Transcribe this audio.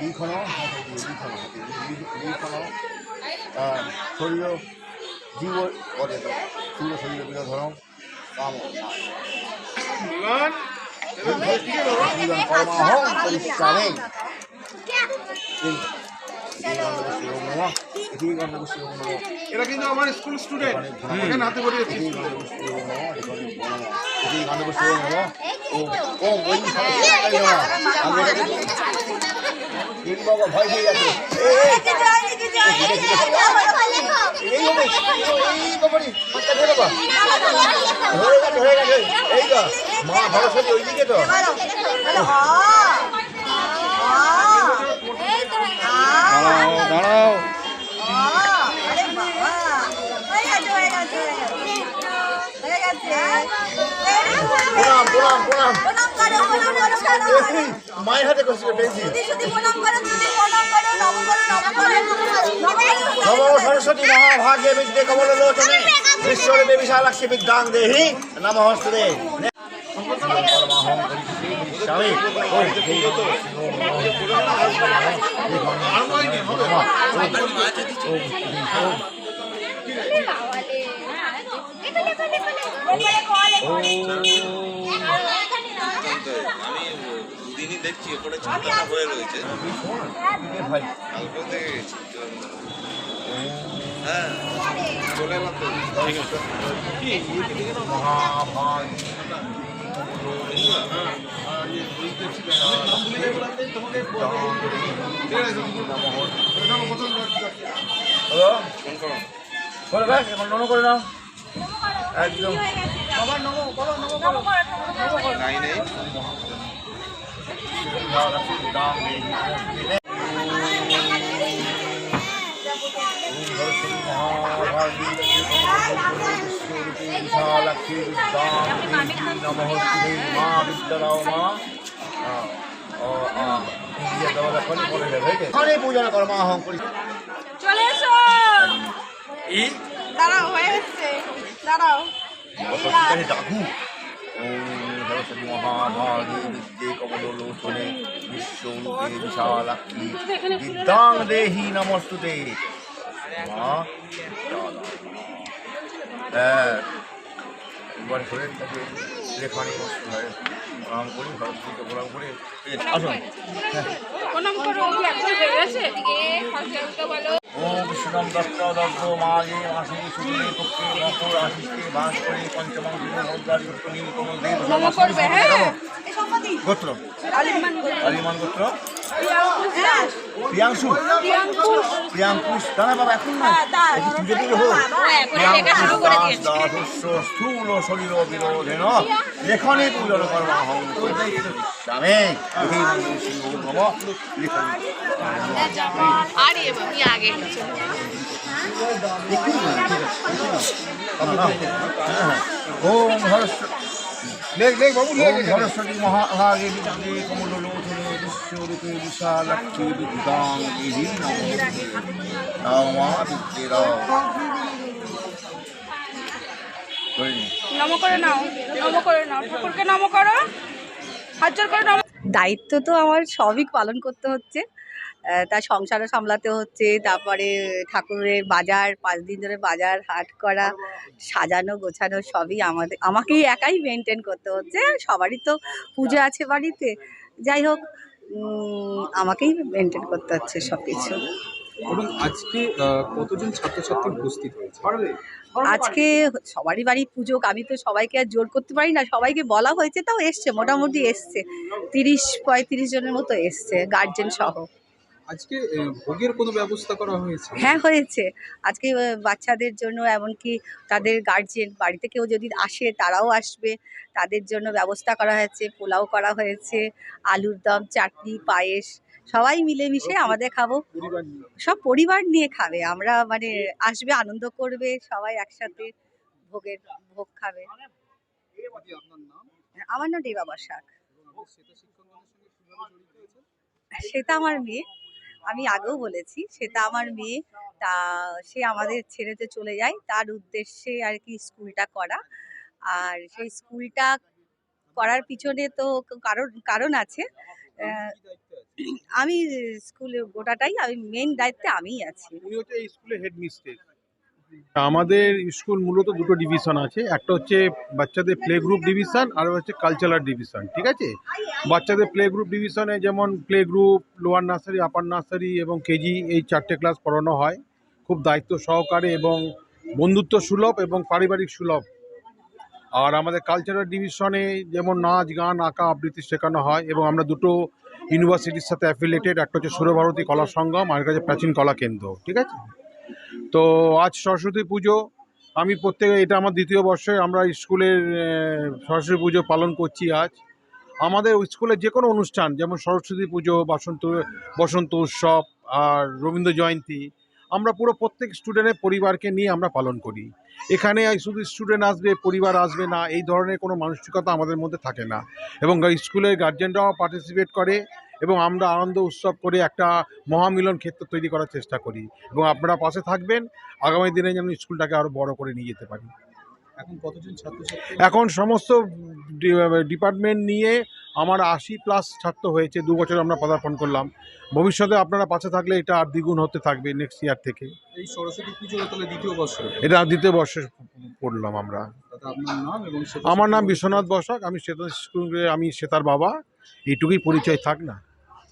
এইখন শৰীৰ যিবোৰ পদে শূন্য শৰীৰ বিৰোধৰম কাম কৰ্মাহং পৰিষ্কাৰে এটি গন্ধ শিব এরা কিন্তু আমার স্কুল স্টুডেন্ট এখানে হাতে করে ও ওই আমি বাবা ভয় পেয়ে গেছে এই হবে এই বাবারি হাতটা ধরে বা হয়ে গেছে হয়ে গেছে এই তো মা সরস্বতী ওই তো দাঁড়াও দাঁড়াও প্রণাম প্রণাম প্রণাম। মায়ের হাতে করছিল পেয়েছি নম সরস্বতী মহাভাগ্যে বিদ্যে কমল লোচনে ঈশ্বরে দেবী শালাক্ষী বিদ্যাং দেহি। নম হস্তে। দেখছি ওপরে ছাতাটা হয়ে রয়েছে দেখে গেছি হ্যাঁ চলে এলাম তো ফোন করো বলবে এখন নন করে নাও একদম নাই নেই পূজন কর্মাহং করি চলে এসো। দাঁড়াও হয়ে দাঁড়াও। ডাকু সরস্বতী মহাভাগে বিদ্যে কমলোচনে বিশ্বরূপে বিশালাক্ষী বিদ্যাং দেহি নমস্তুতে হ্যাঁ একবার শরীর থেকে লেখানি প্রণাম করি সরস্বতীকে প্রণাম করি আসুন প্রণাম করো বিষ্ণুম দত্ত দত্ত মাঝে মাসে সুদে পক্ষে মকর আশিষ্ঠে বাস করে পঞ্চমং গোত্র আলিমান গোত্র। প্রিয়াংশু? প্রিয়াঙ্কুশ দাঁড়া বাবা এখন না। পুজো পুজো হোক। দাসস্য স্থূল শরীর বিরোধেন লেখনে পূজন কর্ম স্বামী লিখনি আগে ওম হর্ষ সরস্বতী মহাভাগে বিদ্যে কমলোচনে বিশালাক্ষী বিদ্যাং দেহি নমা বিদ্যেরা নম করে নাও নম করে নাও। ঠাকুরকে নম করো। হাত করে নম দায়িত্ব তো আমার সবই পালন করতে হচ্ছে। তার সংসারও সামলাতে হচ্ছে তারপরে ঠাকুরের বাজার পাঁচ দিন ধরে বাজার হাট করা সাজানো গোছানো সবই আমাদের আমাকেই একাই মেনটেন করতে হচ্ছে সবারই তো পুজো আছে বাড়িতে। যাই হোক আমাকেই মেনটেন করতে হচ্ছে সব কিছু এবং আজকে কতজন ছাত্রছাত্রী উপস্থিত হয়েছে? আজকে সবারই বাড়ি পুজো আমি তো সবাইকে আর জোর করতে পারি না সবাইকে বলা হয়েছে তাও এসছে মোটামুটি এসছে। তিরিশ পঁয়ত্রিশ জনের মতো এসছে গার্জেন সহ। আজকে ভোগের কোনো ব্যবস্থা করা হয়েছে? হ্যাঁ হয়েছে। আজকে বাচ্চাদের জন্য এমনকি তাদের গার্জেন বাড়িতে কেউ যদি আসে তারাও আসবে। তাদের জন্য ব্যবস্থা করা হয়েছে পোলাও করা হয়েছে আলুর দম চাটনি পায়েস সবাই মিলেমিশে আমাদের খাব। সব পরিবার নিয়ে খাবে। আমরা মানে আসবে আনন্দ করবে সবাই একসাথে ভোগের ভোগ খাবে। আমার নাম দেবা বসাক সেটা আমার মেয়ে। আমি আগেও বলেছি সেটা আমার মেয়ে তা সে আমাদের ছেড়েতে চলে যায়। তার উদ্দেশ্যে আর কি স্কুলটা করা। আর সেই স্কুলটা করার পিছনে তো কারণ কারণ আছে। আমি স্কুলে গোটাটাই আমি মেন দায়িত্বে আমিই আছি। উনি হচ্ছে এই স্কুলে হেড মিস্ট্রেস আমাদের স্কুল মূলত দুটো ডিভিশন আছে। একটা হচ্ছে বাচ্চাদের প্লে গ্রুপ ডিভিশন আর হচ্ছে কালচারাল ডিভিশন ঠিক আছে? বাচ্চাদের প্লে গ্রুপ ডিভিশনে যেমন play group lower nursery upper nursery এবং কেজি এই চারটে ক্লাস পড়ানো হয়। খুব দায়িত্ব সহকারে এবং বন্ধুত্ব সুলভ এবং পারিবারিক সুলভ। আর আমাদের কালচারাল ডিভিশনে যেমন নাচ, গান, আঁকা, আবৃত্তি শেখানো হয় এবং আমরা দুটো ইউনিভার্সিটির সাথে অ্যাফিলেটেড একটা হচ্ছে সুরভারতী কলা সঙ্গম, আর হচ্ছে প্রাচীন কলা কেন্দ্র, ঠিক আছে? তো আজ সরস্বতী পুজো। আমি প্রত্যেকে, এটা আমার দ্বিতীয় বর্ষে, আমরা স্কুলের সরস্বতী পুজো পালন করছি আজ। আমাদের স্কুলের যে কোনো অনুষ্ঠান, যেমন সরস্বতী পুজো, বসন্ত বসন্ত উৎসব আর রবীন্দ্র জয়ন্তী, আমরা পুরো প্রত্যেক স্টুডেন্টের পরিবারকে নিয়ে আমরা পালন করি। এখানে শুধু স্টুডেন্ট আসবে, পরিবার আসবে না, এই ধরনের কোনো মানসিকতা আমাদের মধ্যে থাকে না। এবং স্কুলের গার্জেনরাও পার্টিসিপেট করে। এবং আমরা আনন্দ উৎসব করে একটা মহামিলন ক্ষেত্র তৈরি করার চেষ্টা করি। এবং আপনারা পাশে থাকবেন আগামী দিনে যেন স্কুলটাকে আরও বড় করে নিয়ে যেতে পারি। এখন কতজন ছাত্রছাত্রী? এখন সমস্ত ডিপার্টমেন্ট নিয়ে আমার আশি প্লাস ছাত্র হয়েছে দু বছর আমরা পদার্পণ করলাম। ভবিষ্যতে আপনারা পাশে থাকলে এটা আর দ্বিগুণ হতে থাকবে নেক্সট ইয়ার থেকে। এই সরস্বতী পুজো তাহলে দ্বিতীয় বর্ষে? এটা দ্বিতীয় বর্ষে পড়লাম আমরা। আমার নাম বিশ্বনাথ বসাক আমি শ্বেতা স্কুলে আমি শ্বেতার বাবা। এইটুকুই পরিচয় থাক না।